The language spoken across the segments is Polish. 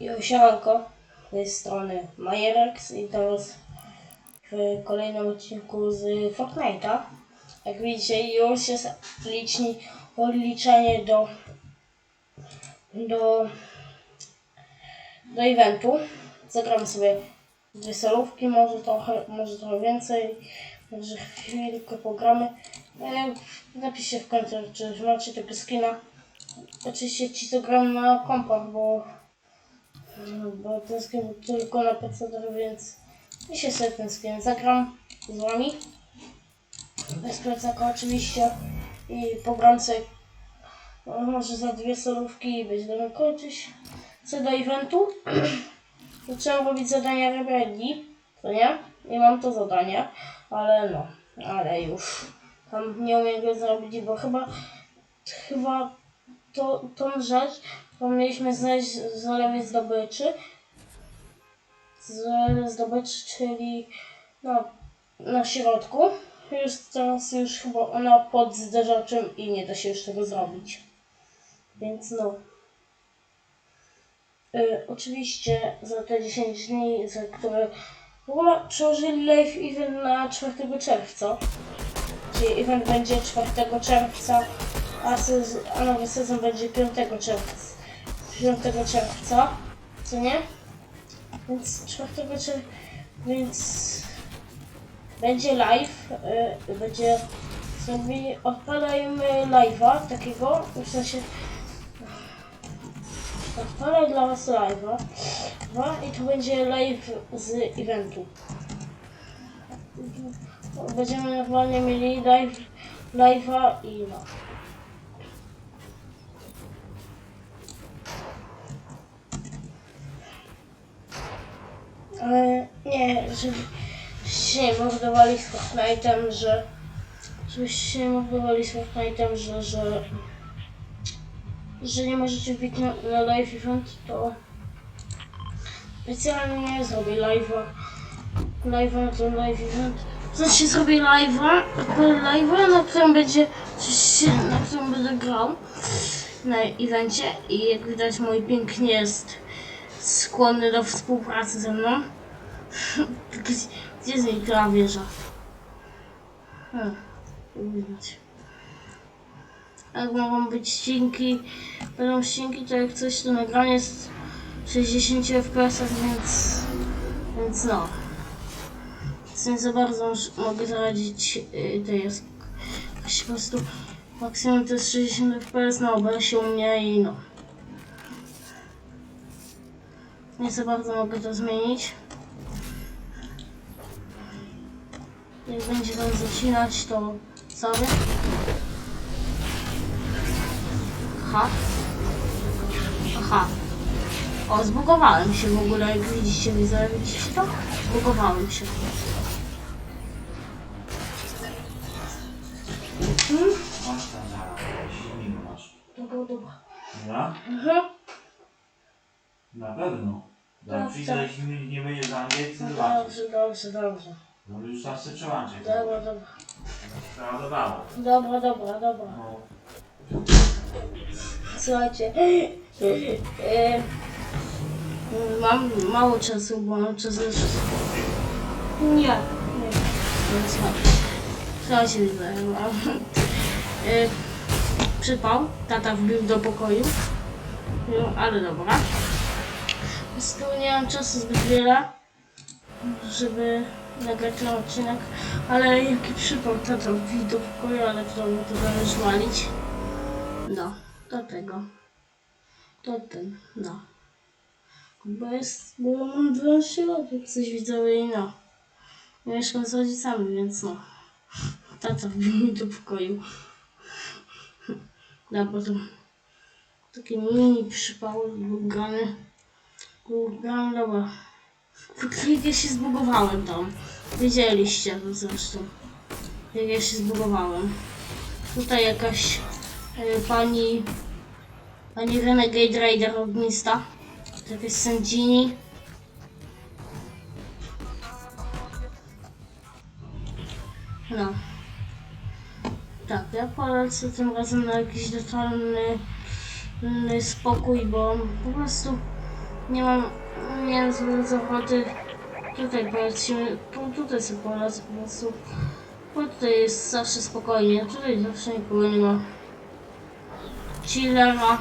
Josiemanko z strony Majerex i teraz w kolejnym odcinku z Fortnite'a. Jak widzicie już jest liczni, odliczenie do do do eventu. Zagram sobie dwie solówki, może trochę, może trochę więcej, może chwilkę pogramy. E, napiszcie w końcu, czy macie tego skina. Oczywiście ci co gram na kompach, bo no, bo był tylko na PC, więc dzisiaj sobie ten skin zagram z wami. Bez plecaka oczywiście. I pogram sobie no, może za dwie solówki i będziemy kończyć. Co do eventu, zacząłem robić zadania rebelii, to nie? I mam to zadanie, ale no, ale już tam nie umiem go zrobić, bo chyba chyba to, tą rzecz to mieliśmy znaleźć w zalewie zdobyczy. Zalew zdobyczy, czyli no, na środku. Już teraz już chyba ona pod zderzaczem i nie da się już tego zrobić. Więc no. Y, oczywiście za te 10 dni, za które w przełożyli live event na 4 czerwca. Czyli event będzie 4 czerwca, a, sez- a nowy sezon będzie 5 czerwca. 5 czerwca, co nie? Więc 4 czerwca, więc będzie live, y, będzie sobie odpalajmy live'a takiego, w sensie odpalaj dla was live'a dwa, i to będzie live z eventu. Będziemy normalnie mieli live, live'a i no. Żeby się mordowali z Fortnite'em, że żebyście się mordowali z Fortnite'em, że, że że nie możecie wbić na, na live event, to specjalnie nie zrobię live'a. Live'a na ten live event. Znaczy zrobię live'a, live'a, na którym będzie na którym będę grał? Na evencie? I jak widać mój pięk nie jest skłonny do współpracy ze mną. Gdzie, jest ta wieża? Hmm, widać. Jak mogą być ścinki, będą ścinki, to jak coś to nagranie jest 60 fps, więc, więc no. Więc nie za bardzo mogę zaradzić yy, to jest po prostu maksimum to jest 60 fps na OBS-ie u mnie i no. Nie za bardzo mogę to zmienić. Jak będzie tam zacinać, to sorry. Aha. Aha. O, zbugowałem się w ogóle, jak widzicie, widzicie to? Zbugowałem się. Hmm? Masz tam silnik masz. Dobra, dobra. Ja? Mhm. Na pewno. Tak, Jak przyjdzie, tak. jeśli nie- będzie za angielski, zobaczysz. Dobrze, dobrze, dobrze. No już se przełączyć. Dobra, dobra. Dobra, dobra, dobra. No. Słuchajcie. E, mam mało czasu, bo mam czas już. Nie, nie. Więc no. Słuchajcie, mam. E, przypał. Tata wbił do pokoju. No, ale dobra. Z tyłu nie mam czasu zbyt wiele, żeby nagrać ten odcinek. Ale jaki przypał tata wbił do pokoju, ale to mu to zależy walić. No, do tego. To ten, no. Bo jest, bo mam 12 lat, jak coś widzowie i no. Mieszkam z rodzicami, więc no. Tata wbił mi do pokoju. No, to taki mini przypał, grany. Grany, dobra. Jak ja się zbugowałem tam. Wiedzieliście to zresztą. Jak ja się zbugowałem. Tutaj jakaś e, pani pani Renegade Raider ognista. To jakaś sędzini. No. Tak, ja polecę tym razem na jakiś totalny spokój, bo po prostu Nie mam, nie zbyt ochoty tutaj polecimy, tu- tutaj sobie polecę po prostu. Bo tutaj jest zawsze spokojnie, tutaj zawsze nikogo nie ma. Chillera.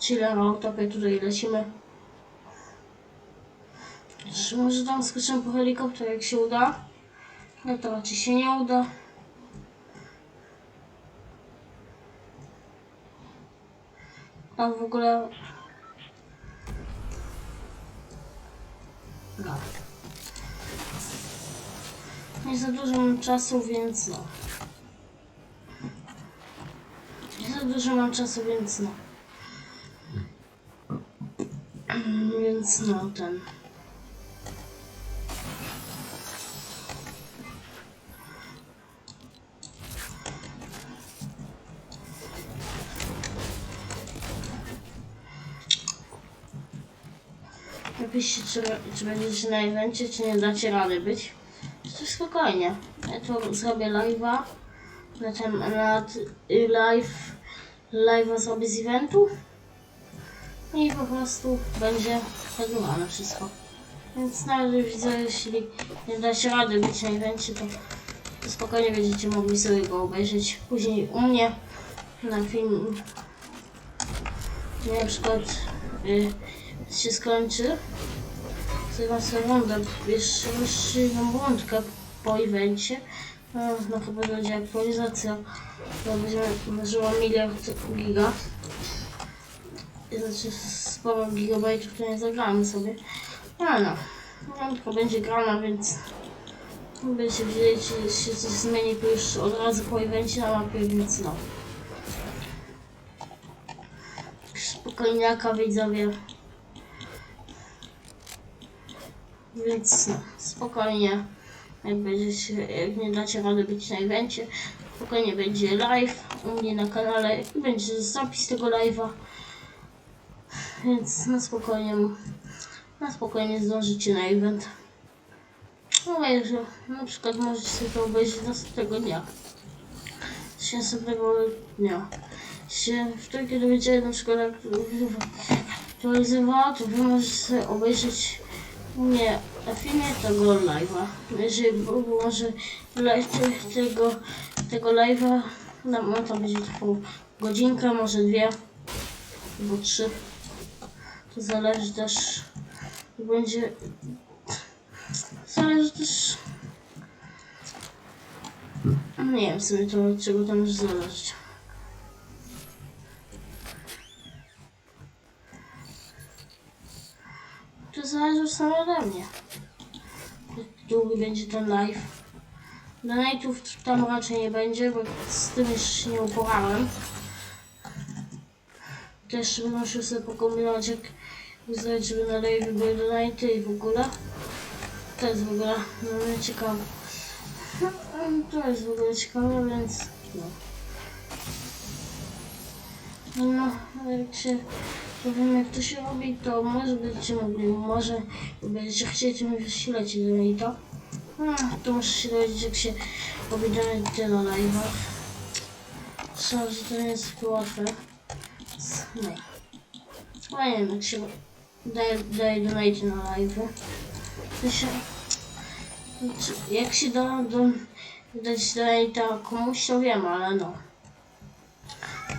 Chillera, utopia, tutaj lecimy. Może tam skoczymy po helikopter, jak się uda? No to raczej się nie uda. A w ogóle... No. Nie za dużo mam czasu, więc no. Nie za dużo mam czasu, więc no. Więc no, ten. Napiszcie, czy, czy będziecie na evencie, czy nie dacie rady być. To spokojnie. Ja to zrobię live'a. Na ten, na t- live, live'a zrobię z eventu. I po prostu będzie nagrywane wszystko. Więc nawet widzę, jeśli nie dacie rady być na evencie, to, to spokojnie będziecie mogli sobie go obejrzeć później u mnie na film. Na przykład y, się skończy. Sobie rundę, jeszcze jedną rundkę po evencie. No, no chyba będzie aktualizacja. To będzie ważyła miliard giga. Znaczy sporo gigabajtów, to nie zagramy sobie. Ale no, rundka będzie grana, więc będziecie wiedzieli, czy się coś zmieni to już od razu po evencie na mapie, więc no. Spokojniaka widzowie. Więc no, spokojnie, jak będziecie, jak nie dacie rady być na evencie, spokojnie będzie live u mnie na kanale i będzie zapis tego live'a. Więc na spokojnie, na spokojnie zdążycie na event. No i że na przykład możecie sobie to obejrzeć następnego dnia. Się następnego dnia. Się wtedy, kiedy będzie na przykład aktualizowała, to wy możecie sobie obejrzeć nie, filmie tego live'a. Jeżeli może live te- tego, tego live'a, no, no to będzie trwał godzinkę, może dwie, albo trzy. To zależy też, będzie, zależy też, nie wiem w sumie to od czego może zależeć. To zależy samo ode mnie. Długi będzie ten live. Donate'ów tam raczej nie będzie, bo z tym już się nie uporałem. Też bym musiał sobie pokombinować, jak ustawić, żeby na live były donate'y i w ogóle. To jest w ogóle no, ciekawe. To jest w ogóle ciekawe, więc no. No, jak się powiem jak to się robi, to może będziecie mogli, może będziecie chcieli mi wysilać niej to. No, to muszę się dowiedzieć jak się donate na live'ach. Sądzę, że to nie jest łatwe. No. Ale nie wiem jak się daje, daje donate na live'y. To się... Jak się da do, dać donate'a komuś to wiem, ale no.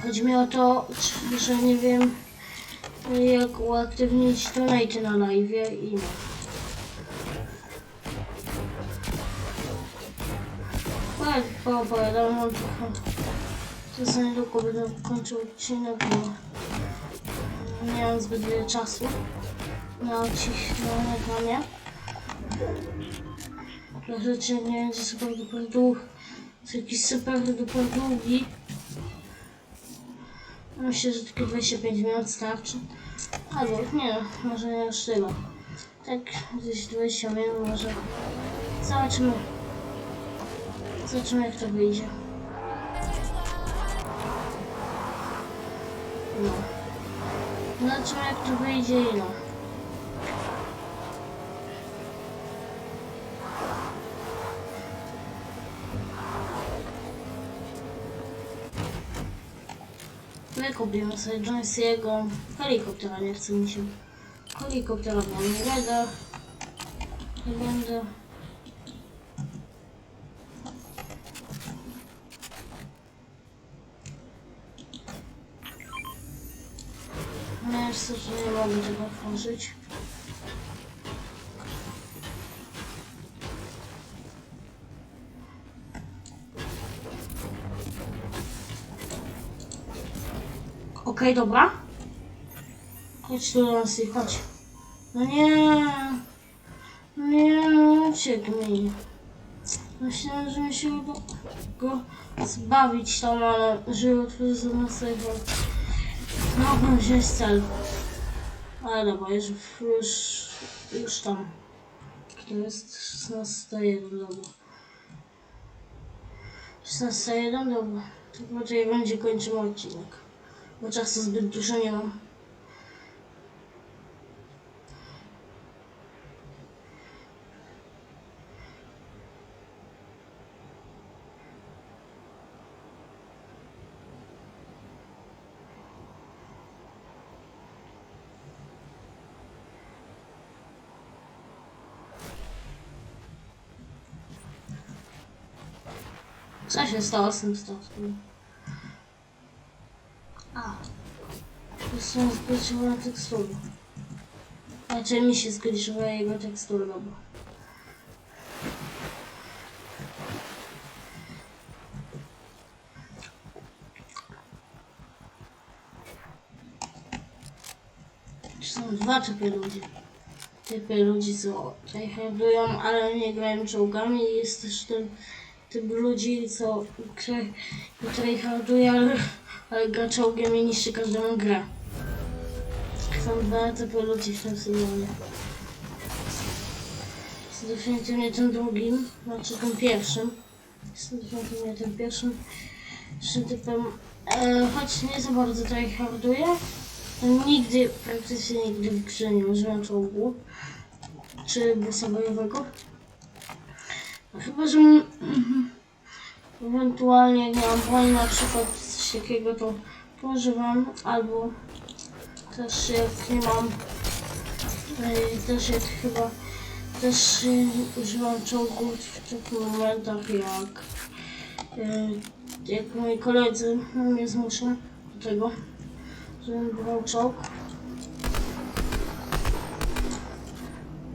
Chodzi mi o to, że nie wiem jak uaktywnić donate na live i no. Tak, poopowiadam wam trochę. To za niedługo będę kończył odcinek, bo nie mam zbyt wiele czasu na odcinek na nagranie. Także odcinek nie będzie super duper długi, jest jakiś super duper długi. Myślę, że tylko 25 minut starczy. Albo nie, może nie aż tyle. Tak, gdzieś 20 minut może. Zobaczymy. Zobaczymy jak to wyjdzie. No. Zobaczymy jak to wyjdzie i no. My kupimy sobie Johnsiego helikoptera, nie chce mi się. helikoptera bo nie będę. Nie będę. No niestety nie mogę tego otworzyć. Okej, dobra. Chodź tu nas i chodź. No nie. No nie, uciekł mi. Myślałem, że mi się uda go zbawić tam, ale że otworzy na sobie. No, no, że jest cel. Ale dobra, już, już, już tam. To jest 16.1, dobra. 16.1, dobra. To poczekaj, będzie kończył odcinek. Bo czasu zbyt dużo nie mam. Co się stało z tym statkiem? A. To są zgliczone tekstury. Znaczy mi się zgliczyła jego tekstura, bo... Są dwa typy ludzi. Typy ludzi, co handlują, ale nie grają czołgami. Jest też ten typ ludzi, co które, które ale, ale gra czołgiem i niszczy każdą grę. Są dwa typy ludzi w tym sezonie. Jest definitywnie tym drugim, znaczy tym pierwszym. Jest definitywnie tym pierwszym. Pierwszym typem, e, choć nie za bardzo tutaj harduje. Nigdy, praktycznie nigdy w grze nie użyłem czołgu. Czy busa bojowego. Chyba, że ewentualnie nie mam broń na przykład coś takiego, to pożywam, albo też jak nie mam, e, też jak chyba, też e, używam czołgów w takich momentach jak, e, jak moi koledzy mnie zmuszą do tego, żebym brał czołg.